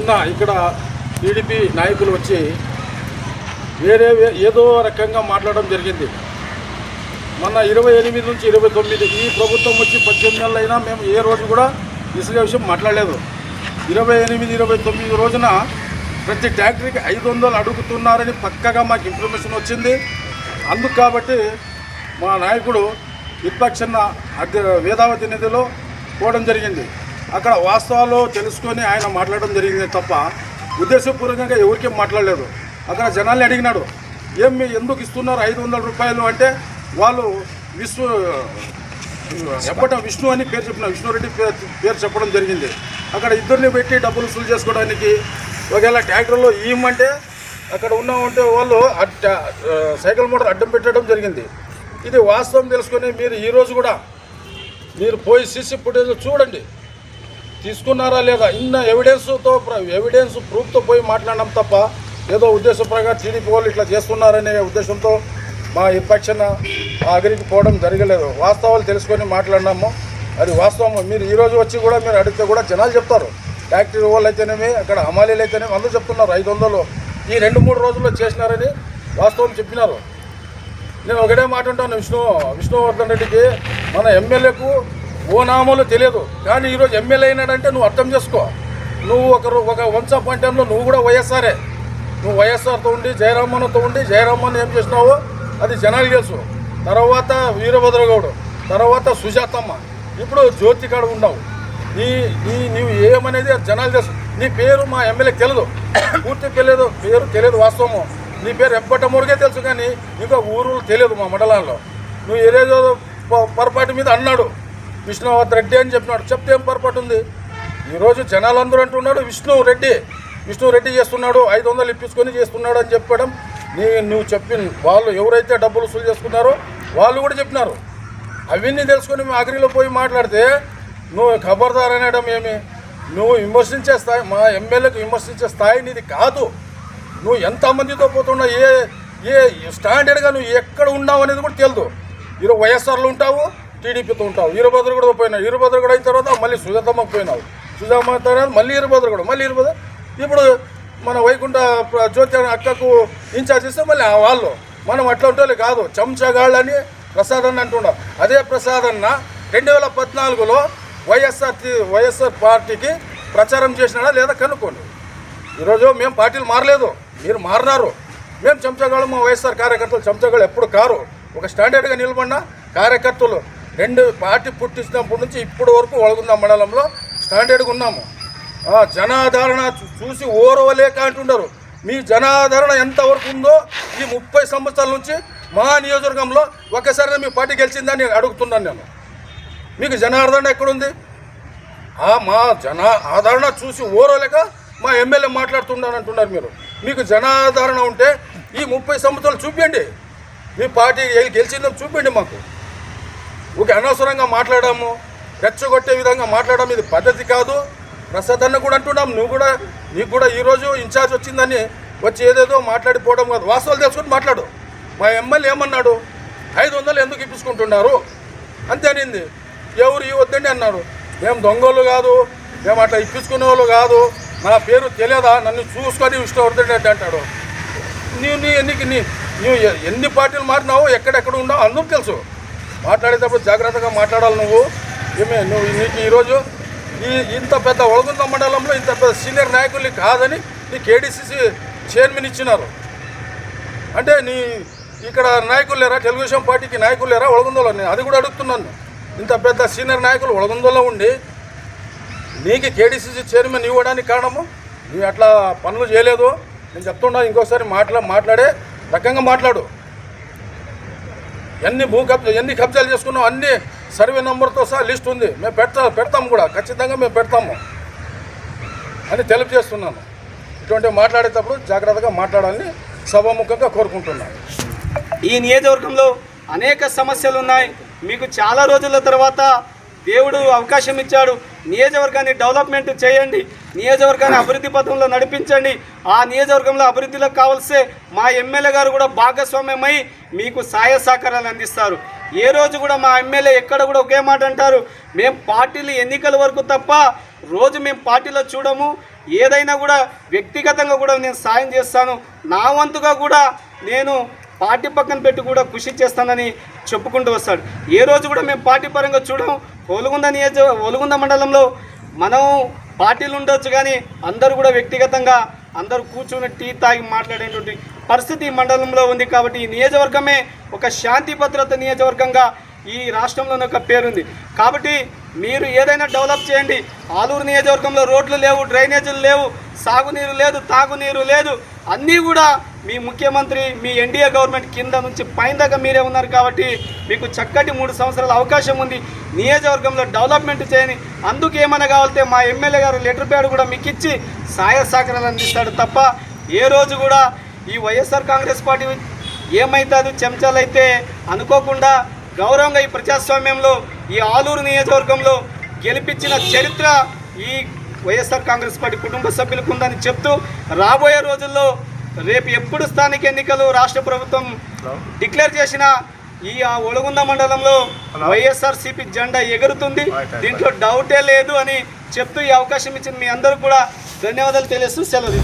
నిన్న ఇక్కడ టీడీపీ నాయకులు వచ్చి వేరే ఏదో రకంగా మాట్లాడడం జరిగింది. మొన్న ఇరవై ఎనిమిది నుంచి ఇరవై తొమ్మిది ఈ ప్రభుత్వం వచ్చి పద్దెనిమిది నెలలైనా మేము ఏ రోజు కూడా ఇసుక విషయం మాట్లాడలేదు. ఇరవై ఎనిమిది ఇరవై తొమ్మిది రోజున ప్రతి ట్యాక్టరీకి ఐదు వందలు అడుగుతున్నారని పక్కగా మాకు ఇన్ఫర్మేషన్ వచ్చింది. అందుకు కాబట్టి మా నాయకుడు విపక్షన్న అధ్య వేదావతి నిధిలో పోవడం జరిగింది. అక్కడ వాస్తవాలు తెలుసుకొని ఆయన మాట్లాడడం జరిగింది తప్ప ఉద్దేశపూర్వకంగా ఎవరికీ మాట్లాడలేదు. అక్కడ జనాల్ని అడిగినాడు ఏం మీ ఎందుకు ఇస్తున్నారు ఐదు వందల రూపాయలు? అంటే వాళ్ళు విశ్వ చెప్పటం విష్ణు అని పేరు చెప్పిన విష్ణురెడ్డి పేరు పేరు చెప్పడం జరిగింది. అక్కడ ఇద్దరిని పెట్టి డబ్బులు వసూలు చేసుకోవడానికి ఒకవేళ ట్యాక్టర్లో ఇవ్వమంటే అక్కడ ఉన్నామంటే వాళ్ళు సైకిల్ మోటార్ అడ్డం పెట్టడం జరిగింది. ఇది వాస్తవం తెలుసుకొని మీరు ఈరోజు కూడా మీరు పోయి సీసీ ఫుటేజ్ చూడండి. తీసుకున్నారా లేదా? ఇన్న ఎవిడెన్స్తో ఎవిడెన్స్ ప్రూఫ్తో పోయి మాట్లాడడం తప్ప ఏదో ఉద్దేశం ప్రకారం టీడీపీ వాళ్ళు ఇట్లా చేస్తున్నారనే ఉద్దేశంతో మా విపక్షన అగ్రికి పోవడం జరగలేదు. వాస్తవాలు తెలుసుకొని మాట్లాడినాము. అది వాస్తవం మీరు ఈరోజు వచ్చి కూడా మీరు అడిగితే కూడా జనాలు చెప్తారు. ఫ్యాక్టరీ వాళ్ళు అయితేనేమి అక్కడ హమాలీలు అయితేనేమి అందరూ చెప్తున్నారు. ఐదు వందలు. ఈ రెండు మూడు రోజుల్లో చేసినారని వాస్తవం చెప్పినారు. నేను ఒకటే మాట ఉంటాను విష్ణు విష్ణువర్ధన్ రెడ్డికి మన ఎమ్మెల్యేకు ఓ నామాలు తెలియదు. కానీ ఈరోజు ఎమ్మెల్యే అయినాడంటే నువ్వు అర్థం చేసుకో. నువ్వు ఒకరు ఒక వంశ పంటంలో నువ్వు కూడా వైఎస్ఆరే నువ్వు వైఎస్ఆర్తో ఉండి జయరామన్తో ఉండి జయరామన్ ఏం చేసినావో అది జనాలు తెలుసు. తర్వాత వీరభద్రగౌడు తర్వాత సుజాతమ్మ. ఇప్పుడు జ్యోతి కాడ ఉన్నావు. నీ నీ నీవు ఏమనేది అది జనాలు తెలుసు. నీ పేరు మా ఎమ్మెల్యేకి తెలియదు పూర్తి తెలియదు పేరు తెలియదు వాస్తవము. నీ పేరు ఎప్పటి మురిగే తెలుసు కానీ ఇంకా ఊరు తెలియదు మా మండలంలో నువ్వు ఏదేదో పొరపాటు మీద అన్నాడు. విష్ణువత్ రెడ్డి అని చెప్పినాడు. చెప్తే ఏం పొరపాటు ఉంది? ఈరోజు జనాలందరూ అంటున్నాడు విష్ణు రెడ్డి విష్ణు రెడ్డి చేస్తున్నాడు ఐదు వందలు ఇప్పించుకొని చేస్తున్నాడు అని చెప్పడం. నీ నువ్వు చెప్పిన వాళ్ళు ఎవరైతే డబ్బులు వసూలు చేసుకున్నారో వాళ్ళు కూడా చెప్పినారు. అవన్నీ తెలుసుకొని మేము అగ్రిలో పోయి మాట్లాడితే నువ్వు ఖబర్దార్ అనడం ఏమి? నువ్వు విమర్శించే స్థాయి మా ఎమ్మెల్యేకి విమర్శించే స్థాయి నీది కాదు. నువ్వు ఎంతమందితో పోతున్నావు ఏ ఏ స్టాండర్డ్గా నువ్వు ఎక్కడ ఉన్నావు అనేది కూడా తెలియదు ఈరోజు వైఎస్ఆర్లు ఉంటావు టీడీపీతో ఉంటావు. వీరభద్రగూడ పోయినావు. వీరభద్రగూడ అయిన తర్వాత మళ్ళీ సుజాతమ్మకు పోయినావు. సుజాతమ్మ తర్వాత మళ్ళీ వీరభద్రగూడ మళ్ళీ వీరభద్ర ఇప్పుడు మన వైకుంఠ జ్యోతి అక్కకు ఇన్ఛార్జ్ ఇస్తే మళ్ళీ ఆ వాళ్ళు మనం అట్లా ఉంటే కాదు. చెంచగాళ్ళని ప్రసాద్ అన్న అంటున్నాం అదే ప్రసాద్ అన్న రెండు వేల పద్నాలుగులో వైఎస్ఆర్ వైఎస్ఆర్ పార్టీకి ప్రచారం చేసినాడా లేదా కనుక్కోండి. ఈరోజు మేము పార్టీలు మారలేదు. మీరు మారినారు. మేము చెంచగాళ్ళు మా వైఎస్ఆర్ కార్యకర్తలు చెంచగాళ్ళు ఎప్పుడు కారు. ఒక స్టాండర్డ్గా నిలబడిన కార్యకర్తలు రెండు పార్టీ పుట్టించినప్పటి నుంచి ఇప్పటి వరకు ఒಳగుంద మండలంలో స్టాండర్డ్గా ఉన్నాము. జనాధారణ జనాదరణ చూసి ఓరవలేక అంటున్నారు మీ జనాదరణ ఎంతవరకు ఉందో ఈ ముప్పై సంవత్సరాల నుంచి మా నియోజకవర్గంలో ఒక్కసారి మీ పార్టీ గెలిచిందని అడుగుతున్నాను నేను. మీకు జనాదరణ ఎక్కడుంది? మా జన ఆదరణ చూసి ఓరలేక మా ఎమ్మెల్యే మాట్లాడుతున్నాను అంటున్నారు మీరు. మీకు జనాదరణ ఉంటే ఈ ముప్పై సంవత్సరాలు చూపించండి మీ పార్టీ గెలిచిందని చూపించండి మాకు. ఒక అనవసరంగా మాట్లాడాము రెచ్చగొట్టే విధంగా మాట్లాడడం ఇది పద్ధతి కాదు. ప్రసాద్ అన్న కూడా అంటున్నాం నువ్వు కూడా నీకు కూడా ఈరోజు ఇన్ఛార్జ్ వచ్చిందని వచ్చి ఏదేదో మాట్లాడిపోవడం కాదు. వాస్తవాలు తెలుసుకొని మాట్లాడు. మా ఎమ్మెల్యే ఏమన్నాడు? ఐదు వందలు ఎందుకు ఇప్పించుకుంటున్నారు? అంతే అనింది. ఎవరు ఇవ్వద్దండి అన్నారు. మేము దొంగలు కాదు మేము అట్లా ఇప్పించుకునే వాళ్ళు కాదు. నా పేరు తెలియదా? నన్ను చూసుకొని ఇష్టపడుతుండే అంటాడు. నీవు నీ నీకు నీ నువ్వు ఎన్ని పార్టీలు మారినావో ఎక్కడెక్కడ ఉన్నావు అందరూ తెలుసు. మాట్లాడేటప్పుడు జాగ్రత్తగా మాట్లాడాలి నువ్వు. ఏమే నువ్వు నీకు ఈరోజు ఈ ఇంత పెద్ద ఒడగుంద మండలంలో ఇంత పెద్ద సీనియర్ నాయకుల్ని కాదని నీ కేడీసీసీ చైర్మన్ ఇచ్చినారు. అంటే నీ ఇక్కడ నాయకులు లేరా? తెలుగుదేశం పార్టీకి నాయకులు లేరా? ఒడగుందలో నేను అది కూడా అడుగుతున్నాను. ఇంత పెద్ద సీనియర్ నాయకులు ఒడగుందలో ఉండి నీకు కేడీసీసీ చైర్మన్ ఇవ్వడానికి కారణము? నువ్వు అట్లా పనులు చేయలేదు. నేను చెప్తున్నా ఇంకోసారి మాట్లా మాట్లాడే రకంగా మాట్లాడు. ఎన్ని భూ కబ్జా ఎన్ని కబ్జాలు చేసుకున్నాం అన్ని సర్వే నెంబర్తో సహా లిస్ట్ ఉంది. మేము పెడతా పెడతాము కూడా. ఖచ్చితంగా మేము పెడతాము. అని తెలియజేస్తున్నాను. ఇటువంటి మాట్లాడేటప్పుడు జాగ్రత్తగా మాట్లాడాలని సభాముఖంగా కోరుకుంటున్నాను ఈ నియోజకవర్గంలో అనేక సమస్యలు ఉన్నాయి. మీకు చాలా రోజుల తర్వాత దేవుడు అవకాశం ఇచ్చాడు. నియోజకవర్గాన్ని డెవలప్మెంట్ చేయండి. నియోజకవర్గాన్ని అభివృద్ధి పథంలో నడిపించండి. ఆ నియోజకవర్గంలో అభివృద్ధిలో కావలసే మా ఎమ్మెల్యే గారు కూడా భాగస్వామ్యమై మీకు సహాయ సహకారాలు అందిస్తారు. ఏ రోజు కూడా మా ఎమ్మెల్యే ఎక్కడ కూడా ఒకే మాట అంటారు. మేము పార్టీలు ఎన్నికల వరకు తప్ప రోజు మేము పార్టీలో చూడము. ఏదైనా కూడా వ్యక్తిగతంగా కూడా నేను సాయం చేస్తాను. నా వంతుగా కూడా నేను పార్టీ పక్కన పెట్టి కూడా కృషి చేస్తానని చెప్పుకుంటూ వస్తాడు. ఏ రోజు కూడా మేము పార్టీ పరంగా చూడము ఒలుగుంద నియోజక ఒలుగుంద మండలంలో మనం పార్టీలు ఉండొచ్చు కానీ అందరూ కూడా వ్యక్తిగతంగా అందరూ కూర్చుని టీ తాగి మాట్లాడేటువంటి పరిస్థితి మండలంలో ఉంది కాబట్టి ఈ నియోజకవర్గమే ఒక శాంతి భద్రత నియోజకవర్గంగా ఈ రాష్ట్రంలోనే ఒక పేరుంది. కాబట్టి మీరు ఏదైనా డెవలప్ చేయండి. ఆలూరు నియోజకవర్గంలో రోడ్లు లేవు డ్రైనేజీలు లేవు సాగునీరు లేదు తాగునీరు లేదు. అన్నీ కూడా మీ ముఖ్యమంత్రి మీ ఎన్డీఏ గవర్నమెంట్ కింద నుంచి పైన దాకా మీరే ఉన్నారు కాబట్టి మీకు చక్కటి మూడు సంవత్సరాల అవకాశం ఉంది. నియోజకవర్గంలో డెవలప్మెంట్ చేయని అందుకు ఏమైనా కావాలంటే మా ఎమ్మెల్యే గారు లెటర్ ప్యాడ్ కూడా మీకు ఇచ్చి సహాయ సహకారాలు అందిస్తాడు తప్ప ఏ రోజు కూడా ఈ వైఎస్ఆర్ కాంగ్రెస్ పార్టీ ఏమైతుంది చెంచాలైతే అనుకోకుండా గౌరవంగా ఈ ప్రజాస్వామ్యంలో ఈ ఆలూరు నియోజకవర్గంలో గెలిపించిన చరిత్ర ఈ వైఎస్ఆర్ కాంగ్రెస్ పార్టీ కుటుంబ సభ్యులకు ఉందని చెప్తూ రాబోయే రోజుల్లో రేపు ఎప్పుడు స్థానిక ఎన్నికలు రాష్ట్ర ప్రభుత్వం డిక్లేర్ చేసిన ఈ ఆ ఒలగుంద మండలంలో వైఎస్ఆర్ సిపి జెండా ఎగురుతుంది. దీంట్లో డౌటే లేదు అని చెప్తూ ఈ అవకాశం ఇచ్చిన మీ అందరూ కూడా ధన్యవాదాలు తెలియస్తూ సెలవు.